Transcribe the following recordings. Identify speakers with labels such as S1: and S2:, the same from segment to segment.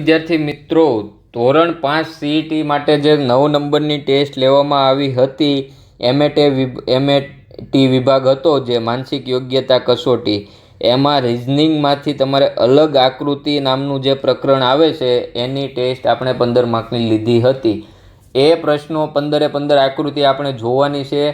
S1: વિદ્યાર્થી મિત્રો, ધોરણ પાંચ સીઈટી માટે જે નવ નંબરની ટેસ્ટ લેવામાં આવી હતી એમએટે એમએટી વિભાગ હતો જે માનસિક યોગ્યતા કસોટી. એમાં રિઝનિંગમાંથી તમારે અલગ આકૃતિ નામનું જે પ્રકરણ આવે છે, એની ટેસ્ટ આપણે પંદર માર્કની લીધી હતી. એ પ્રશ્નો પંદરે પંદર આકૃતિ આપણે જોવાની છે.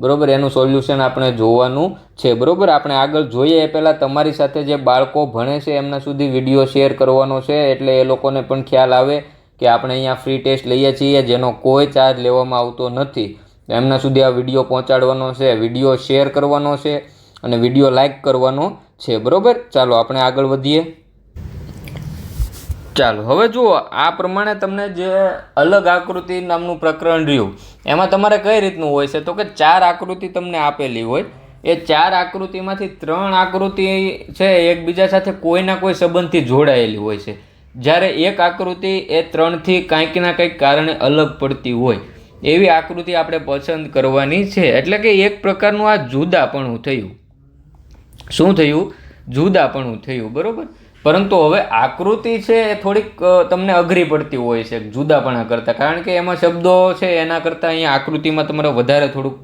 S1: બરોબર? એનું સોલ્યુશન આપણે જોવાનું છે. બરાબર? આપણે આગળ જોઈએ. એ પહેલાં તમારી સાથે જે બાળકો ભણે છે, એમના સુધી વીડિયો શેર કરવાનો છે. એટલે એ લોકોને પણ ખ્યાલ આવે કે આપણે અહીંયા ફ્રી ટેસ્ટ લઈએ છીએ, જેનો કોઈ ચાર્જ લેવામાં આવતો નથી. એમના સુધી આ વીડિયો પહોંચાડવાનો છે વીડિયો શેર કરવાનો છે અને વીડિયો લાઈક કરવાનો છે. બરાબર? ચાલો, આપણે આગળ વધીએ. ચાલો, હવે જુઓ, આ પ્રમાણે તમને જે અલગ આકૃતિ નામનું પ્રકરણ રહ્યું, એમાં તમારે કઈ રીતનું હોય છે? તો કે ચાર આકૃતિ તમને આપેલી હોય, એ ચાર આકૃતિમાંથી ત્રણ આકૃતિ છે એકબીજા સાથે કોઈના કોઈ સંબંધથી જોડાયેલી હોય છે. જ્યારે એક આકૃતિ એ ત્રણથી કંઈક ના કંઈક કારણે અલગ પડતી હોય, એવી આકૃતિ આપણે પસંદ કરવાની છે. એટલે કે એક પ્રકારનું આ જુદાપણું થયું. શું થયું? જુદાપણું થયું, બરોબર? પરંતુ હવે આકૃતિ છે એ થોડીક તમને અઘરી પડતી હોય છે, જુદાપણા કરતાં. કારણ કે એમાં શબ્દો છે, એના કરતાં અહીંયા આકૃતિમાં તમારે વધારે થોડુંક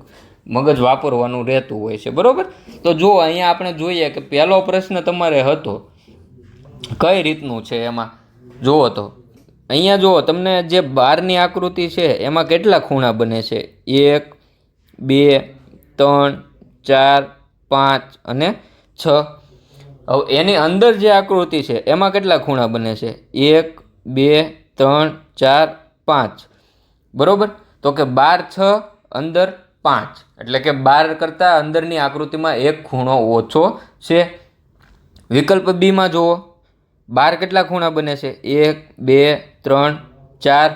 S1: મગજ વાપરવાનું રહેતું હોય છે. બરાબર? તો જો અહીંયા આપણે જોઈએ કે પહેલો પ્રશ્ન તમારે હતો, કઈ રીતનું છે એમાં? જુઓ તો, અહીંયા જુઓ, તમને જે બારની આકૃતિ છે, એમાં કેટલા ખૂણા બને છે? એક, બે, ત્રણ, ચાર, પાંચ અને છ. હવે એની અંદર જે આકૃતિ છે, એમાં કેટલા ખૂણા બને છે? એક, બે, ત્રણ, ચાર, પાંચ. બરાબર? તો કે બાર, છ, અંદર પાંચ. એટલે કે બાર કરતાં અંદરની આકૃતિમાં એક ખૂણો ઓછો છે. વિકલ્પ બીમાં જુઓ. બાર કેટલા ખૂણા બને છે? એક, બે, ત્રણ, ચાર.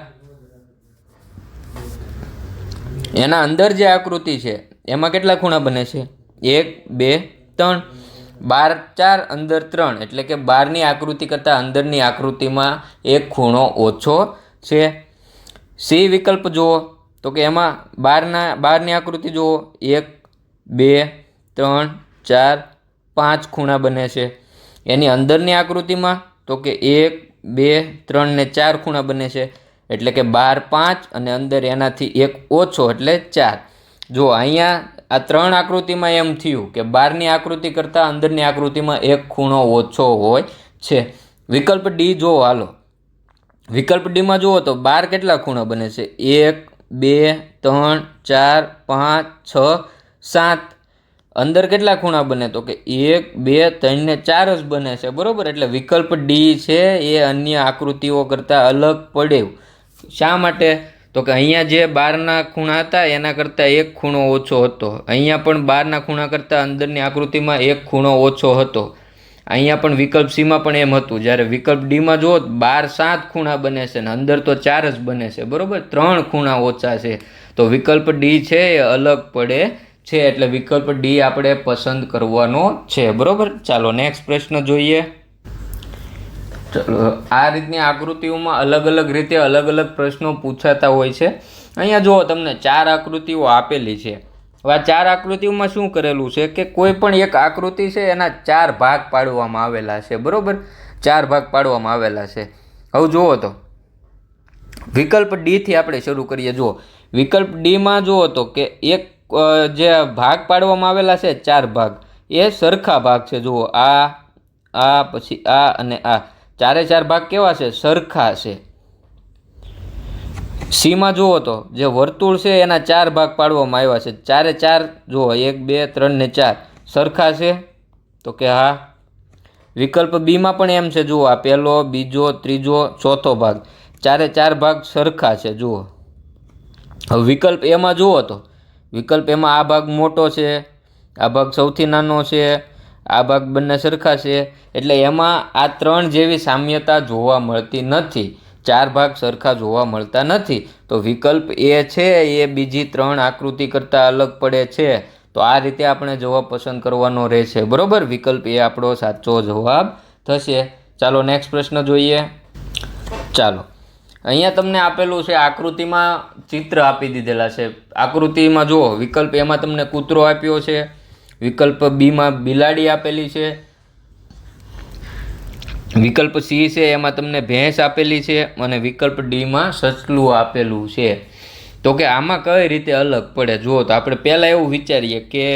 S1: એના અંદર જે આકૃતિ છે, એમાં કેટલા ખૂણા બને છે? એક, બે, ત્રણ. બાર ચાર અંદર ત્રણ, એટલે કે બારની આકૃતિ કરતાં અંદરની આકૃતિમાં એક ખૂણો ઓછો છે. સી વિકલ્પ જુઓ, તો કે એમાં બારના, બારની આકૃતિ જુઓ, એક, બે, ત્રણ, ચાર, પાંચ ખૂણા બને છે. એની અંદરની આકૃતિમાં તો કે એક, બે, ત્રણ ને ચાર ખૂણા બને છે. એટલે કે બાર પાંચ અને અંદર એનાથી એક ઓછો, એટલે ચાર. જો અહીંયા આ ત્રણ આકૃતિમાં એમ થયું કે બારની આકૃતિ કરતાં અંદરની આકૃતિમાં એક ખૂણો ઓછો હોય છે. વિકલ્પ ડી જો હાલો. વિકલ્પ ડીમાં જુઓ તો બાર કેટલા ખૂણા બને છે? એક, બે, ત્રણ, ચાર, પાંચ, છ, સાત. અંદર કેટલા ખૂણા બને? તો કે એક, બે, ત્રણ ને ચાર જ બને છે, બરાબર? એટલે વિકલ્પ ડી છે, એ અન્ય આકૃતિઓ કરતાં અલગ પડે. શા માટે? તો કે અહીંયા જે બારના ખૂણા હતા, એના કરતાં એક ખૂણો ઓછો હતો. અહીંયા પણ બારના ખૂણા કરતાં અંદરની આકૃતિમાં એક ખૂણો ઓછો હતો. અહીંયા પણ વિકલ્પ સીમાં પણ એમ હતું. જ્યારે વિકલ્પ ડીમાં જુઓ બાર સાત ખૂણા બને છે ને અંદર તો ચાર જ બને છે. બરાબર? ત્રણ ખૂણા ઓછા છે. તો વિકલ્પ ડી છે એ અલગ પડે છે, એટલે વિકલ્પ ડી આપણે પસંદ કરવાનો છે. બરાબર? ચાલો નેક્સ્ટ પ્રશ્ન જોઈએ. આ રીતની આકૃતિઓમાં અલગ અલગ રીતે અલગ અલગ પ્રશ્નો પૂછાતા હોય છે. અહીંયા જુઓ, તમને ચાર આકૃતિઓ આપેલી છે. હવે આ ચાર આકૃતિઓમાં શું કરેલું છે કે કોઈ પણ એક આકૃતિ છે, એના ચાર ભાગ પાડવામાં આવેલા છે. બરાબર? ચાર ભાગ પાડવામાં આવેલા છે. હવે જુઓ તો. વિકલ્પ ડીથી આપણે શરૂ કરીએ. જુઓ. વિકલ્પ ડીમાં જુઓ તો કે એક જે ભાગ પાડવામાં આવેલા છે, ચાર ભાગ. એ સરખા ભાગ છે. જુઓ. આ આ, પછી આ અને આ. ચારે ચાર ભાગ કેવા છે? સરખા છે. સીમાં જુઓ તો, જે વર્તુળ છે એના ચાર ભાગ પાડવામાં આવ્યા છે. ચારે ચાર, જુઓ, એક, બે, ત્રણ ને ચાર. સરખા છે? તો કે હા. વિકલ્પ બીમાં પણ એમ છે, જુઓ, આ પહેલો, બીજો, ત્રીજો, ચોથો ભાગ. ચારે ચાર ભાગ સરખા છે, જુઓ. હવે વિકલ્પ એમાં જુઓ તો, વિકલ્પ એમાં આ ભાગ મોટો છે, આ ભાગ સૌથી નાનો છે આ ભાગ બંને સરખા છે. એટલે એમાં આ ત્રણ જેવી સામ્યતા જોવા મળતી નથી. ચાર ભાગ સરખા જોવા મળતા નથી. તો વિકલ્પ એ છે, એ બીજી ત્રણ આકૃતિ કરતાં અલગ પડે છે. તો આ રીતે આપણે જવાબ પસંદ કરવાનો રહેશે. બરાબર? વિકલ્પ એ આપણો સાચો જવાબ થશે. ચાલો નેક્સ્ટ પ્રશ્ન જોઈએ. ચાલો. અહીંયા તમને આપેલું છે, આકૃતિમાં ચિત્ર આપી દીધેલા છે. આકૃતિમાં જુઓ, વિકલ્પ એમાં તમને કૂતરો આપ્યો છે. વિકલ્પ બીમાં બિલાડી આપેલી છે. વિકલ્પ સી છે, એમાં તમને ભેંસ આપેલી છે અને વિકલ્પ ડીમાં સસલું આપેલું છે. તો કે આમાં કઈ રીતે અલગ પડે? જુઓ તો આપણે પહેલાં એવું વિચારીએ કે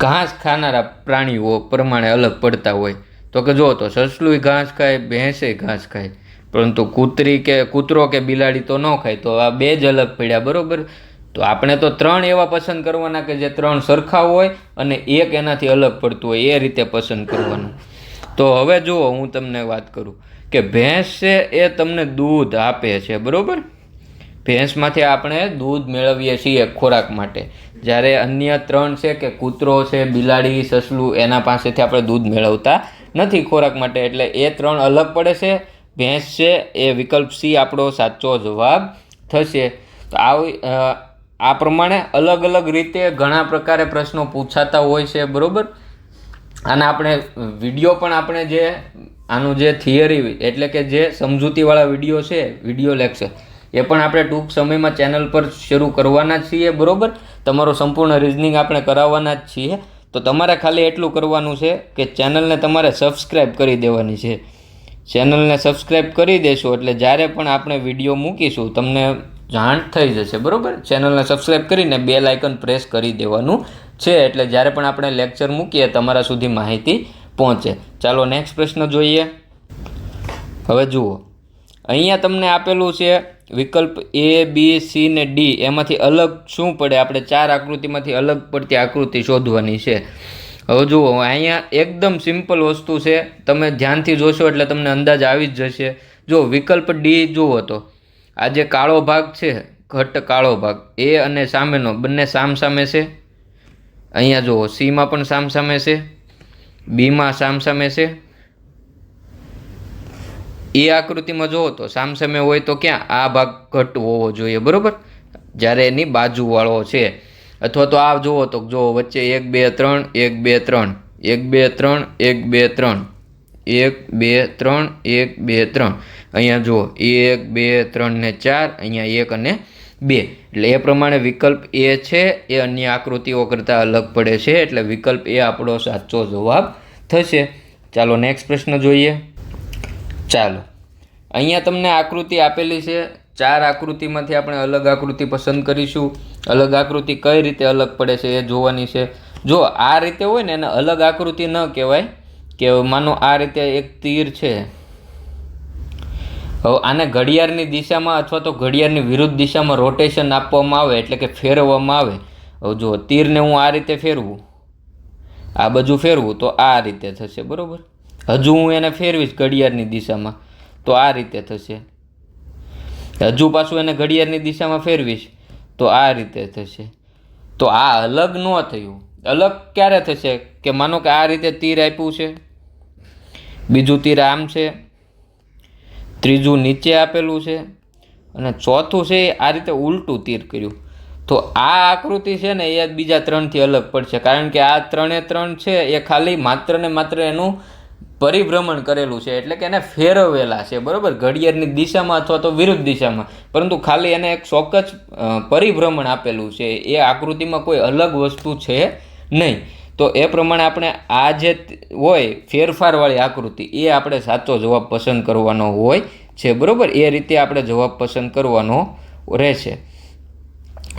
S1: ઘાસ ખાનારા પ્રાણીઓ પ્રમાણે અલગ પડતા હોય. તો કે જુઓ તો સસલું ઘાસ ખાય ભેંસે ઘાસ ખાય. પરંતુ કૂતરી કે કૂતરો કે બિલાડી તો ન ખાય, તો આ બે જ અલગ પડ્યા, બરોબર? તો આપણે તો ત્રણ એવા પસંદ કરવાના કે જે ત્રણ સરખા હોય અને એક એનાથી અલગ પડતું હોય, એ રીતે પસંદ કરવાનું. તો હવે જુઓ, હું તમને વાત કરું કે ભેંસ છે એ તમને દૂધ આપે છે, બરાબર? ભેંસમાંથી આપણે દૂધ મેળવીએ છીએ ખોરાક માટે. જ્યારે અન્ય ત્રણ છે કે કૂતરો છે, બિલાડી, સસલું, એના પાસેથી આપણે દૂધ મેળવતા નથી ખોરાક માટે, એટલે એ ત્રણ અલગ પડે છે. ભેંસ છે એ વિકલ્પ સી આપણો સાચો જવાબ થશે. તો આવી આ પ્રમાણે અલગ અલગ રીતે ઘણા પ્રકારે પ્રશ્નો પૂછાતા હોય છે, બરોબર? અને આપણે વીડિયો પણ આપણે જે, આનું જે થિયરી એટલે કે જે સમજૂતીવાળા વીડિયો છે, વીડિયો લેક્ચર, એ પણ આપણે ટૂંક સમયમાં ચેનલ પર શરૂ કરવાના જ છીએ, બરોબર? તમારો સંપૂર્ણ રિઝનિંગ આપણે કરાવવાના જ છીએ. તો તમારે ખાલી એટલું કરવાનું છે કે ચેનલને તમારે સબસ્ક્રાઈબ કરી દેવાની છે. ચેનલને સબસ્ક્રાઈબ કરી દેશો એટલે જ્યારે પણ આપણે વીડિયો મૂકીશું, તમને જાણ થઈ જશે, બરાબર? ચેનલને સબસ્ક્રાઈબ કરીને બે લાઇકન પ્રેસ કરી દેવાનું છે, એટલે જ્યારે પણ આપણે લેક્ચર મૂકીએ તમારા સુધી માહિતી પહોંચે. ચાલો નેક્સ્ટ પ્રશ્ન જોઈએ. હવે જુઓ. અહીંયા તમને આપેલું છે વિકલ્પ એ બી સી ને ડી એમાંથી અલગ શું પડે? આપણે ચાર આકૃતિમાંથી અલગ પડતી આકૃતિ શોધવાની છે. હવે જુઓ, અહીંયા એકદમ સિમ્પલ વસ્તુ છે. તમે ધ્યાનથી જોશો એટલે તમને અંદાજ આવી જ જશે. જો વિકલ્પ ડી જુઓ તો. આ જે કાળો ભાગ છે, ઘટ કાળો ભાગ, એ અને સામેનો, બંને સામસામે છે? અહીંયા જુઓ, સીમાં પણ સામસામે છે, બીમાં સામસામે છે. એ આકૃતિમાં જુઓ તો સામસામે હોય તો ક્યાં? આ ભાગ ઘટ હોવો જોઈએ, બરાબર? જ્યારે એની બાજુવાળો છે. અથવા તો આ જુઓ તો જો વચ્ચે એક, બે, ત્રણ, એક, બે, ત્રણ. એક, બે, ત્રણ, એક, બે, ત્રણ. એક, બે, ત્રણ, એક, બે, ત્રણ. અહીંયા જુઓ, એક, બે, ત્રણ ને ચાર, અહીંયા એક અને બે. એટલે એ પ્રમાણે વિકલ્પ એ છે, એ અન્ય આકૃતિઓ કરતાં અલગ પડે છે, એટલે વિકલ્પ એ આપણો સાચો જવાબ થશે. ચાલો નેક્સ્ટ પ્રશ્ન જોઈએ. ચાલો. અહીંયા તમને આકૃતિ આપેલી છે. ચાર આકૃતિમાંથી આપણે અલગ આકૃતિ પસંદ કરીશું. અલગ આકૃતિ કઈ રીતે અલગ પડે છે એ જોવાની છે. જો આ રીતે હોય ને એને અલગ આકૃતિ ન કહેવાય, કે માનો આ રીતે એક તીર છે. હવે આને ઘડિયાળની દિશામાં અથવા તો ઘડિયાળની વિરુદ્ધ દિશામાં રોટેશન આપવામાં આવે એટલે કે ફેરવવામાં આવે. હવે જો તીરને હું આ રીતે ફેરવું. આ બાજુ ફેરવું તો આ રીતે થશે, બરોબર? હજુ હું એને ફેરવીશ ઘડિયાળની દિશામાં તો આ રીતે થશે. હજુ પાછું એને ઘડિયાળની દિશામાં ફેરવીશ તો આ રીતે થશે. તો આ અલગ ન થયું. અલગ ક્યારે થશે? કે માનો કે આ રીતે તીર આપ્યું છે. બીજું તીર આમ છે. ત્રીજું નીચે આપેલું છે અને ચોથું છે એ આ રીતે ઉલટું તીર કર્યું. તો આ આકૃતિ છે ને એ બીજા ત્રણથી અલગ પડશે. કારણ કે આ ત્રણે ત્રણ છે, એ ખાલી માત્ર ને માત્ર એનું પરિભ્રમણ કરેલું છે. એટલે કે એને ફેરવેલા છે. બરાબર? ઘડિયાળની દિશામાં અથવા તો વિરુદ્ધ દિશામાં. પરંતુ ખાલી એને એક ચોક્કસ પરિભ્રમણ આપેલું છે. એ આકૃતિમાં કોઈ અલગ વસ્તુ છે નહીં. તો એ પ્રમાણે આપણે આ જે હોય ફેરફારવાળી આકૃતિ, એ આપણે સાચો જવાબ પસંદ કરવાનો હોય છે, બરાબર? એ રીતે આપણે જવાબ પસંદ કરવાનો રહેશે.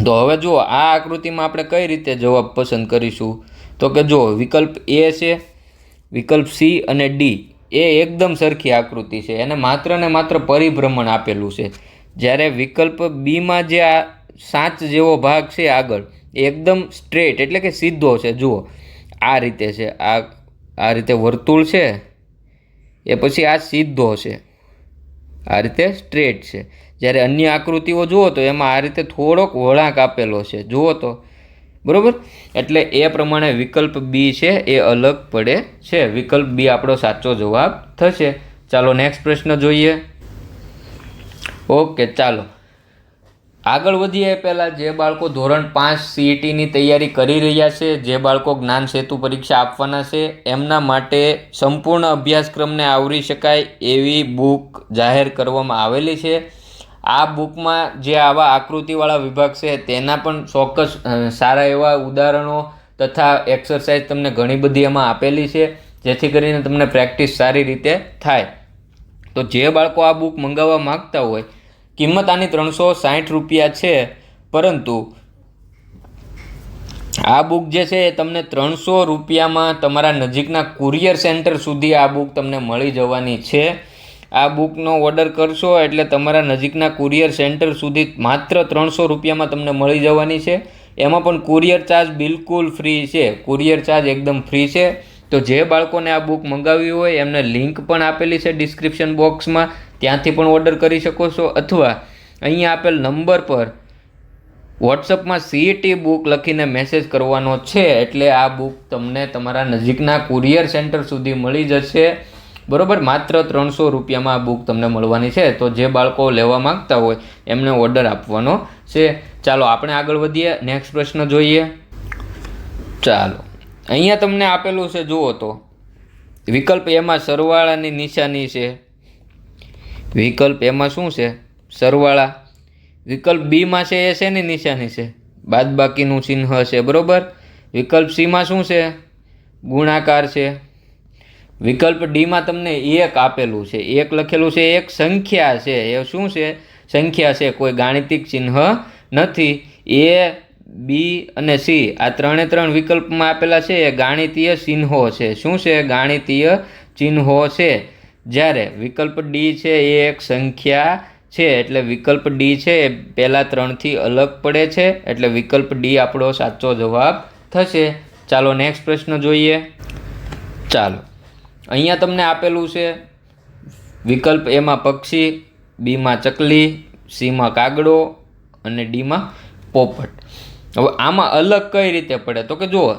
S1: તો હવે જુઓ, આ આકૃતિમાં આપણે કઈ રીતે જવાબ પસંદ કરીશું? તો કે જો વિકલ્પ એ છે, વિકલ્પ સી અને ડી. એ એકદમ સરખી આકૃતિ છે, એને માત્ર ને માત્ર પરિભ્રમણ આપેલું છે. જ્યારે વિકલ્પ બીમાં જે આ સાચ જેવો ભાગ છે આગળ, એ એકદમ સ્ટ્રેટ, એટલે કે સીધો છે, જુઓ. આ રીતે છે, આ આ રીતે વર્તુળ છે, એ પછી આ સીધો છે. આ રીતે સ્ટ્રેટ છે. જ્યારે અન્ય આકૃતિઓ જુઓ તો એમાં આ રીતે થોડોક વળાંક આપેલો છે. જુઓ તો, બરાબર? એટલે એ પ્રમાણે વિકલ્પ બી છે, એ અલગ પડે છે. વિકલ્પ બી આપણો સાચો જવાબ થશે. ચાલો નેક્સ્ટ પ્રશ્ન જોઈએ. ઓકે, ચાલો. આગળ વધીએ, પહેલાં જે બાળકો ધોરણ પાંચ સીઈટીની તૈયારી કરી રહ્યા છે, જે બાળકો જ્ઞાન સેતુ પરીક્ષા આપવાના છે, એમના માટે સંપૂર્ણ અભ્યાસક્રમને આવરી શકાય એવી બુક જાહેર કરવામાં આવેલી છે. આ બુકમાં જે આવા આકૃતિવાળા વિભાગ છે, તેના પણ ચોક્કસ સારા એવા ઉદાહરણો તથા એક્સરસાઇઝ તમને ઘણી બધી એમાં આપેલી છે, જેથી કરીને તમને પ્રેક્ટિસ સારી રીતે થાય. તો જે બાળકો આ બુક મંગાવવા માગતા હોય કિંમત આની ત્રણસો સાઠ રૂપિયા છે. પરંતુ આ બુક જે છે એ તમને ત્રણસો રૂપિયામાં તમારા નજીકના કુરિયર સેન્ટર સુધી આ બુક તમને મળી જવાની છે. આ બુકનો ઓર્ડર કરશો એટલે તમારા નજીકના કુરિયર સેન્ટર સુધી માત્ર ત્રણસો રૂપિયામાં તમને મળી જવાની છે. એમાં પણ કુરિયર ચાર્જ બિલકુલ ફ્રી છે. કુરિયર ચાર્જ એકદમ ફ્રી છે. તો જે બાળકોને આ બુક મંગાવી હોય એમને લિંક પણ આપેલી છે ડિસ્ક્રિપ્શન બોક્સમાં. ત્યાંથી પણ ઓર્ડર કરી શકો છો અથવા અહીંયા આપેલ નંબર પર વોટ્સઅપમાં સીઈટી બુક લખીને મેસેજ કરવાનો છે એટલે આ બુક તમને તમારા નજીકના કુરિયર સેન્ટર સુધી મળી જશે. બરોબર? માત્ર ત્રણસો રૂપિયામાં આ બુક તમને મળવાની છે. તો જે બાળકો લેવા માંગતા હોય એમને ઓર્ડર આપવાનો છે. ચાલો, આપણે આગળ વધીએ. નેક્સ્ટ પ્રશ્ન જોઈએ. ચાલો. અહીંયા તમને આપેલું છે, જુઓ તો. વિકલ્પ એમાં સરવાળાની નિશાની છે. વિકલ્પ એમાં શું છે? સરવાળા. વિકલ્પ બીમાં છે એ શેની નિશાની છે. બાદબાકીનું ચિહ્ન છે બરાબર? વિકલ્પ સીમાં શું છે? ગુણાકાર છે. વિકલ્પ ડીમાં તમને એક આપેલું છે. એક લખેલું છે, એક સંખ્યા છે. એ શું છે? સંખ્યા છે. કોઈ ગાણિતિક ચિહ્ન નથી. એ બી અને સી આ ત્રણે ત્રણ વિકલ્પમાં આપેલા છે. એ ગાણિતીય ચિહ્નો છે. શું છે? ગાણિતીય ચિહ્નો છે. જ્યારે વિકલ્પ ડી છે એ એક સંખ્યા છે, એટલે વિકલ્પ ડી છે એ પહેલાં ત્રણથી અલગ પડે છે, એટલે વિકલ્પ ડી આપણો સાચો જવાબ થશે. ચાલો નેક્સ્ટ પ્રશ્ન જોઈએ. ચાલો. અહીંયા તમને આપેલું છે, વિકલ્પ એમાં પક્ષી બીમાં ચકલી સીમાં કાગડો અને ડીમાં પોપટ. હવે આમાં અલગ કઈ રીતે પડે? તો કે જુઓ,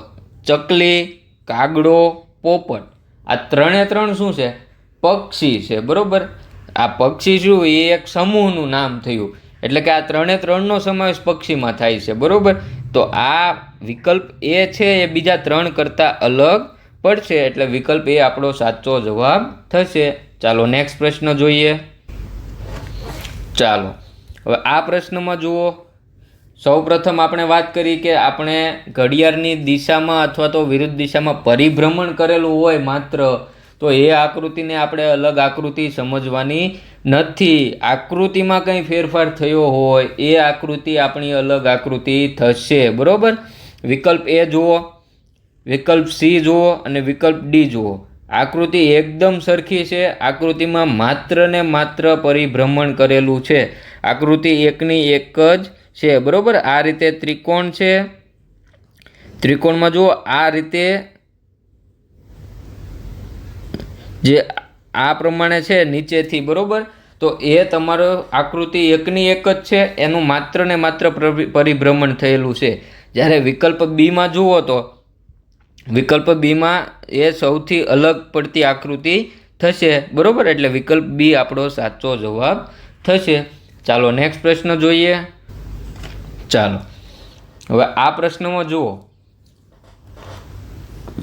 S1: ચકલી, કાગડો, પોપટ. આ ત્રણે ત્રણ શું છે? પક્ષી છે, બરાબર? આ પક્ષી શું? એ એક સમૂહનું નામ થયું. એટલે કે આ ત્રણે ત્રણનો સમાવેશ પક્ષીમાં થાય છે, બરાબર? તો આ વિકલ્પ એ છે, એ બીજા ત્રણ કરતાં અલગ પડશે, એટલે વિકલ્પ એ આપણો સાચો જવાબ થશે. ચાલો નેક્સ્ટ પ્રશ્ન જોઈએ. ચાલો, હવે આ પ્રશ્નમાં જુઓ. સૌપ્રથમ આપણે વાત કરી કે આપણે ઘડિયાળની દિશામાં અથવા તો વિરુદ્ધ દિશામાં પરિભ્રમણ કરેલું હોય માત્ર તો એ આકૃતિને આપણે અલગ આકૃતિ સમજવાની નથી. આકૃતિમાં કંઈ ફેરફાર થયો હોય, એ આકૃતિ આપણી અલગ આકૃતિ થશે. બરાબર? વિકલ્પ એ જુઓ, વિકલ્પ સી જુઓ અને વિકલ્પ ડી જુઓ. આકૃતિ એકદમ સરખી છે. આકૃતિમાં માત્ર ને માત્ર પરિભ્રમણ કરેલું છે. આકૃતિ એકની એક જ છે. બરાબર? આ રીતે ત્રિકોણ છે. ત્રિકોણમાં જુઓ, આ રીતે જે આ પ્રમાણે છે નીચેથી, બરાબર? તો એ તમારો આકૃતિ એકની એક જ છે, એનું માત્ર ને માત્ર પરિભ્રમણ થયેલું છે. જ્યારે વિકલ્પ બીમાં જુઓ તો, વિકલ્પ બીમાં એ સૌથી અલગ પડતી આકૃતિ થશે, બરાબર? એટલે વિકલ્પ બી આપણો સાચો જવાબ થશે. ચાલો નેક્સ્ટ પ્રશ્ન જોઈએ. ચાલો. હવે આ પ્રશ્નમાં જુઓ.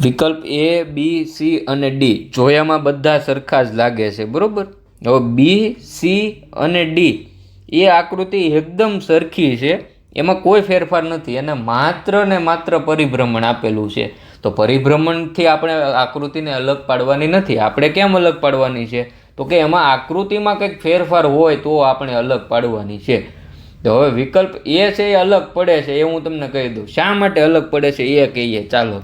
S1: વિકલ્પ એ બી સી અને ડી જોયામાં બધા સરખા જ લાગે છે, બરાબર? હવે બી સી અને ડી એ આકૃતિ એકદમ સરખી છે. એમાં કોઈ ફેરફાર નથી અને માત્ર ને માત્ર પરિભ્રમણ આપેલું છે. તો પરિભ્રમણથી આપણે આકૃતિને અલગ પાડવાની નથી, આપણે કેમ અલગ પાડવાની છે? તો કે એમાં આકૃતિમાં કંઈક ફેરફાર હોય તો આપણે અલગ પાડવાની છે. તો હવે વિકલ્પ એ છે એ અલગ પડે છે, એ હું તમને કહી દઉં. શા માટે અલગ પડે છે, એ કહીએ, ચાલો.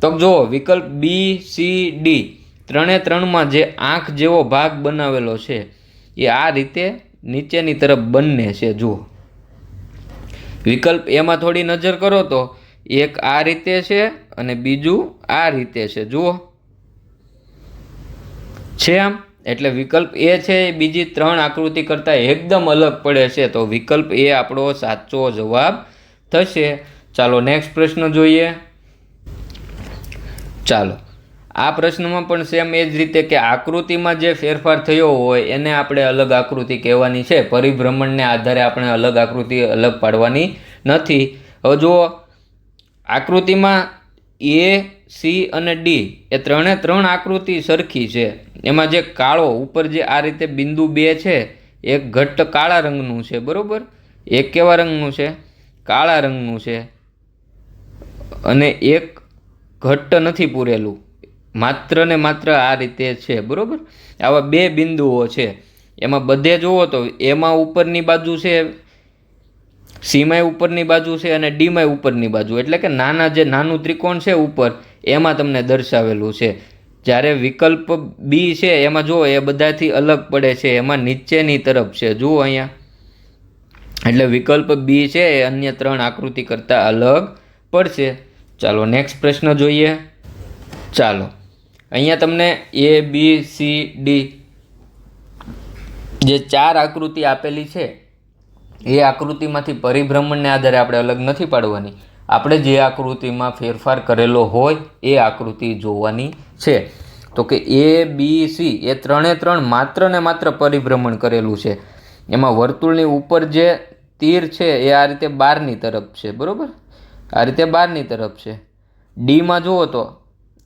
S1: તો જુઓ, વિકલ્પ બી સી ડી ત્રણે ત્રણમાં જે આંખ જેવો ભાગ બનાવેલો છે, એ આ રીતે નીચેની તરફ બંને છે, જુઓ. વિકલ્પ એમાં થોડી નજર કરો તો, એક આ રીતે છે અને બીજું આ રીતે છે, જુઓ. છે આમ? એટલે વિકલ્પ એ છે, એ બીજી ત્રણ આકૃતિ કરતાં એકદમ અલગ પડે છે, તો વિકલ્પ એ આપણો સાચો જવાબ થશે. ચાલો નેક્સ્ટ પ્રશ્ન જોઈએ. ચાલો. આ પ્રશ્નમાં પણ સેમ એ જ રીતે કે આકૃતિમાં જે ફેરફાર થયો હોય એને આપણે અલગ આકૃતિ કહેવાની છે. પરિભ્રમણને આધારે આપણે અલગ આકૃતિ અલગ પાડવાની નથી. હવે જુઓ, આકૃતિમાં એ, સી અને ડી એ ત્રણે ત્રણ આકૃતિ સરખી છે. એમાં જે કાળો, ઉપર જે આ રીતે બિંદુ બે છે, એક ઘટ્ટ કાળા રંગનું છે, બરાબર? એક કેવા રંગનું છે? કાળા રંગનું છે. અને એક ઘટ્ટ નથી પૂરેલું. માત્ર ને માત્ર આ રીતે છે, બરાબર? આવા બે બિંદુઓ છે. એમાં બધે જુઓ તો એમાં ઉપરની બાજુ છે, સીમાય ઉપરની બાજુ છે અને ડીમાય ઉપરની બાજુ. એટલે કે નાના જે નાનું ત્રિકોણ છે ઉપર, એમાં તમને દર્શાવેલું છે. જ્યારે વિકલ્પ બી છે, એમાં જુઓ એ બધાથી અલગ પડે છે. એમાં નીચેની તરફ છે. જુઓ અહીંયા. એટલે વિકલ્પ બી છે, એ અન્ય ત્રણ આકૃતિ કરતાં અલગ પડશે. ચાલો નેક્સ્ટ પ્રશ્ન જોઈએ. ચાલો, અહીંયા તમને એ બી સી ડી જે ચાર આકૃતિ આપેલી છે, એ આકૃતિમાંથી પરિભ્રમણને આધારે આપણે અલગ નથી પાડવાની. આપણે જે આકૃતિમાં ફેરફાર કરેલો હોય, એ આકૃતિ જોવાની છે. તો કે એ બી સી એ ત્રણે ત્રણ માત્ર ને માત્ર પરિભ્રમણ કરેલું છે. એમાં વર્તુળની ઉપર જે તીર છે, એ આ રીતે બારની તરફ છે, બરાબર? આ રીતે બહારની તરફ છે. ડીમાં જુઓ તો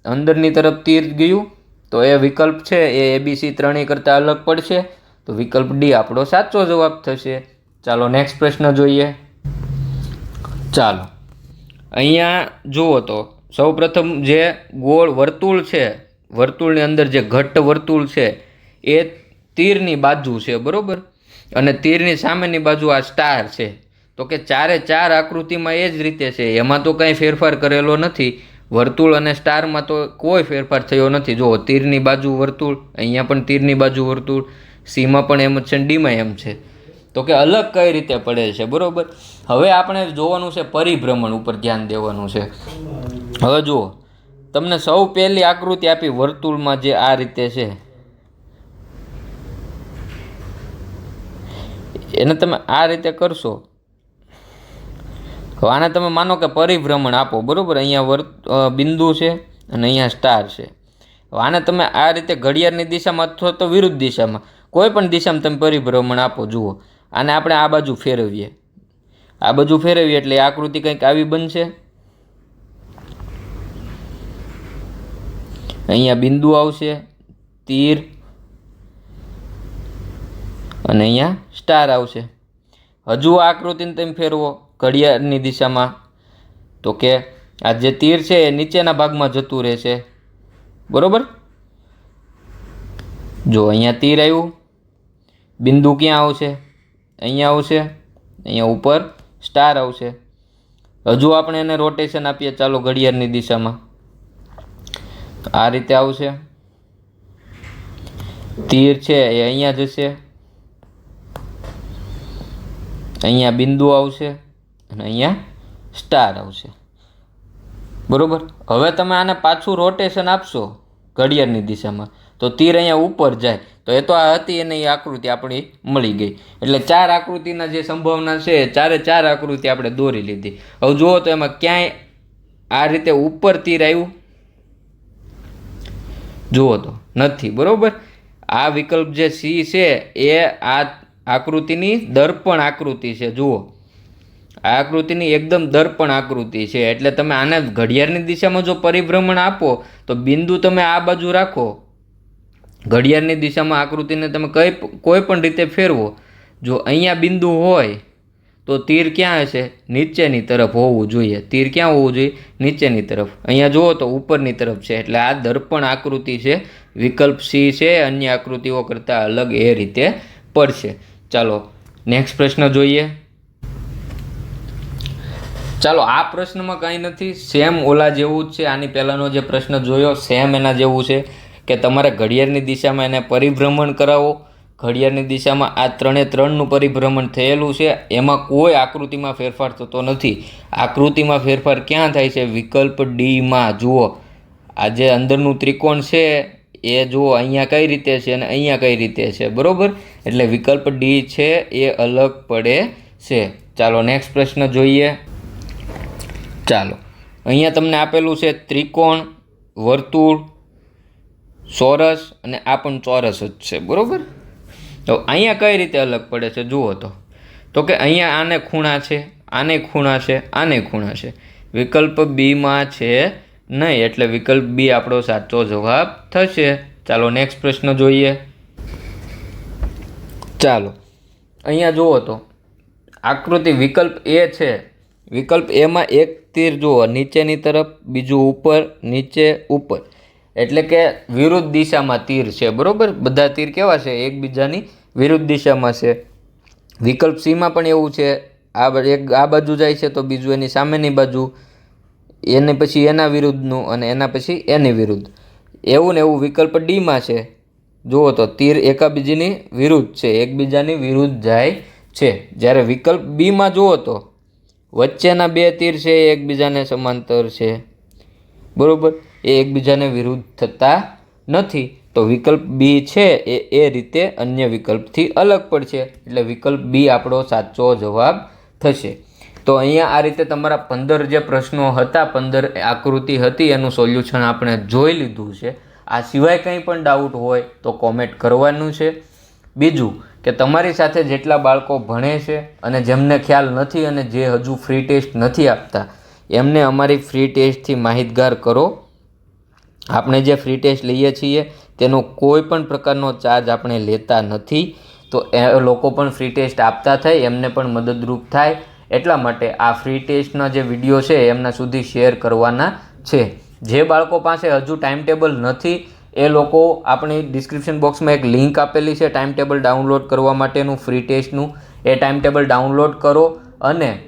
S1: અંદરની તરફ તીર ગયું, તો એ વિકલ્પ છે, એ એબીસી ત્રણેય કરતાં અલગ પડશે. તો વિકલ્પ ડી આપણો સાચો જવાબ થશે. ચાલો નેક્સ્ટ પ્રશ્ન જોઈએ. ચાલો. અહીંયા જુઓ તો સૌપ્રથમ જે ગોળ વર્તુળ છે, વર્તુળની અંદર જે ઘટ્ટ વર્તુળ છે, એ તીરની બાજુ છે, બરાબર? અને તીરની સામેની બાજુ આ સ્ટાર છે. તો કે ચારે ચાર આકૃતિમાં એ જ રીતે છે. એમાં તો કંઈ ફેરફાર કરેલો નથી. વર્તુળ અને સ્ટારમાં તો કોઈ ફેરફાર થયો નથી. જુઓ, તીરની બાજુ વર્તુળ, અહીંયા પણ તીરની બાજુ વર્તુળ, સીમાં પણ એમ જ છે ડીમાં એમ છે. તો કે અલગ કઈ રીતે પડે છે, બરાબર? હવે આપણે જોવાનું છે પરિભ્રમણ ઉપર ધ્યાન દેવાનું છે. હવે જુઓ, તમને સૌ પહેલી આકૃતિ આપી વર્તુળમાં જે આ રીતે છે. એને તમે આ રીતે કરશો. આને તમે માનો કે પરિભ્રમણ આપો, બરાબર? અહીંયા વર્ત બિંદુ છે અને અહીંયા સ્ટાર છે. આને તમે આ રીતે ઘડિયાળની દિશામાં અથવા તો વિરુદ્ધ દિશામાં, કોઈ પણ દિશામાં તમે પરિભ્રમણ આપો, જુઓ. આને આપણે આ બાજુ ફેરવીએ. આ બાજુ ફેરવીએ એટલે આકૃતિ કંઈક આવી બનશે. અહીંયા બિંદુ આવશે, તીર, અને અહીંયા સ્ટાર આવશે. હજુ આકૃતિને તમે ફેરવો. ઘડિયાળની દિશામાં. તો કે આ જે તીર છે એ નીચેના ભાગમાં જતું રહેશે. બરોબર? જો અહીંયા તીર આવ્યું, બિંદુ ક્યાં આવશે? અહીંયા આવશે, અહીંયા ઉપર સ્ટાર આવશે. હજુ આપણે એને રોટેશન આપીએ, ચાલો ઘડિયાળની દિશામાં. આ રીતે આવશે. તીર છે એ અહીંયા જશે. અહીંયા બિંદુ આવશે. અને અહીંયા સ્ટાર આવશે. બરોબર? હવે તમે આને પાછું રોટેશન આપશો ઘડિયાળની દિશામાં. તો તીર અહીંયા ઉપર જાય. તો એ તો આ હતી અને એ આકૃતિ આપણી મળી ગઈ. એટલે ચાર આકૃતિના જે સંભાવના છે, ચારે ચાર આકૃતિ આપણે દોરી લીધી. હવે જુઓ તો એમાં ક્યાંય આ રીતે ઉપર તીર આવ્યું? જુઓ તો, નથી. બરાબર? આ વિકલ્પ જે સી છે, એ આ આકૃતિની દર્પણ આકૃતિ છે. જુઓ. આ આકૃતિની એકદમ દર્પણ આકૃતિ છે. એટલે તમે આને ઘડિયાળની દિશામાં જો પરિભ્રમણ આપો, તો બિંદુ તમે આ બાજુ રાખો. ઘડિયાળની દિશામાં આકૃતિને તમે કઈ કોઈ પણ રીતે ફેરવો. જો અહીંયા બિંદુ હોય, તો તીર ક્યાં હશે? નીચેની તરફ હોવું જોઈએ. તીર ક્યાં હોવું જોઈએ? નીચેની તરફ. અહીંયા જુઓ તો ઉપરની તરફ છે. એટલે આ દર્પણ આકૃતિ છે. વિકલ્પ સી છે. અન્ય આકૃતિઓ કરતાં અલગ એ રીતે પડશે. ચાલો, નેક્સ્ટ પ્રશ્ન જોઈએ. ચાલો, આ પ્રશ્નમાં કાંઈ નથી. સેમ ઓલા જેવું જ છે. આની પહેલાંનો જે પ્રશ્ન જોયો, સેમ એના જેવું છે કે તમારે ઘડિયાળની દિશામાં એને પરિભ્રમણ કરાવો. ઘડિયાળની દિશામાં આ ત્રણે ત્રણનું પરિભ્રમણ થયેલું છે. એમાં કોઈ આકૃતિમાં ફેરફાર થતો નથી. આકૃતિમાં ફેરફાર ક્યાં થાય છે? વિકલ્પ ડીમાં. જુઓ, આ જે અંદરનું ત્રિકોણ છે, એ જુઓ, અહીંયા કઈ રીતે છે અને અહીંયા કઈ રીતે છે. બરાબર? એટલે વિકલ્પ ડી છે, એ અલગ પડે છે. ચાલો, નેક્સ્ટ પ્રશ્ન જોઈએ. ચાલો. અહીંયા તમને આપેલું છે ત્રિકોણ, વર્તુળ, ચોરસ અને આ પણ ચોરસ જ છે, બરોબર? તો અહીંયા કઈ રીતે અલગ પડે છે, જુઓ તો. તો કે અહીંયા આને ખૂણા છે, આને ખૂણા છે, આને ખૂણા છે. વિકલ્પ બીમાં છે નહીં, એટલે વિકલ્પ બી આપણો સાચો જવાબ થશે. ચાલો નેક્સ્ટ પ્રશ્ન જોઈએ. ચાલો. અહીંયા જુઓ તો. આકૃતિ વિકલ્પ એ છે વિકલ્પ એમાં એક તીર જુઓ, નીચેની તરફ, બીજું ઉપર, નીચે ઉપર. એટલે કે વિરુદ્ધ દિશામાં તીર છે, બરાબર? બધા તીર કેવા છે? એકબીજાની વિરુદ્ધ દિશામાં છે. વિકલ્પ સીમાં પણ એવું છે, આ એક આ બાજુ જાય છે તો બીજું એની સામેની બાજુ, એને પછી એના વિરુદ્ધનું અને એના પછી એની વિરુદ્ધ. એવું ને એવું વિકલ્પ ડીમાં છે. જુઓ તો તીર એકાબીજીની વિરુદ્ધ છે, એકબીજાની વિરુદ્ધ જાય છે. જ્યારે વિકલ્પ બીમાં જુઓ તો વચ્ચેના બે તીર છે, એ એકબીજાને સમાંતર છે. બરાબર? એ એકબીજાને વિરુદ્ધ થતા નથી. તો વિકલ્પ બી છે, એ એ રીતે અન્ય વિકલ્પથી અલગ પડશે એટલે વિકલ્પ બી આપણો સાચો જવાબ થશે. તો અહીંયા આ રીતે તમારા પંદર જે પ્રશ્નો હતા, પંદર આકૃતિ હતી, એનું સોલ્યુશન આપણે જોઈ લીધું છે. આ સિવાય કંઈ પણ ડાઉટ હોય તો કોમેન્ટ કરવાનું છે. બીજું કે તમારી સાથે જેટલા બાળકો ભણે છે અને જેમને ખ્યાલ નથી અને જે હજુ ફ્રી ટેસ્ટ નથી આપતા, એમને અમારી ફ્રી ટેસ્ટથી માહિતગાર કરો. આપણે જે ફ્રી ટેસ્ટ લઈએ છીએ, તેનો કોઈ પણ પ્રકારનો ચાર્જ આપણે લેતા નથી. તો એ લોકો પણ ફ્રી ટેસ્ટ આપતા થાય, એમને પણ મદદરૂપ થાય. એટલા માટે આ ફ્રી ટેસ્ટના જે વીડિયો છે, એમના સુધી શેર કરવાના છે. જે બાળકો પાસે હજુ ટાઈમ ટેબલ નથી એ લોકો આપણી ડિસ્ક્રિપ્શન બોક્સમાં એક લિંક આપેલી છે ટાઈમ ટેબલ ડાઉનલોડ કરવા માટેનું ફ્રી ટેસ્ટનું એ ટાઈમ ટેબલ ડાઉનલોડ કરો અને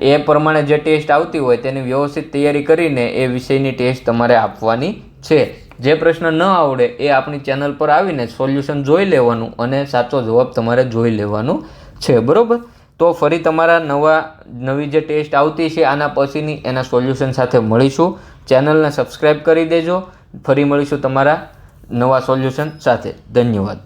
S1: એ પ્રમાણે જે ટેસ્ટ આવતી હોય તેની વ્યવસ્થિત તૈયારી કરીને એ વિષયની ટેસ્ટ તમારે આપવાની છે. જે પ્રશ્ન ન આવડે એ આપણી ચેનલ પર આવીને સોલ્યુશન જોઈ લેવાનું અને સાચો જવાબ તમારે જોઈ લેવાનું છે, બરાબર? તો ફરી તમારા નવા, નવી જે ટેસ્ટ આવતી છે, આના પછીની એના સોલ્યુશન સાથે મળીશું. ચેનલને સબસ્ક્રાઈબ કરી દેજો. ફરી મળીશું તમારા નવા સોલ્યુશન સાથે. ધન્યવાદ.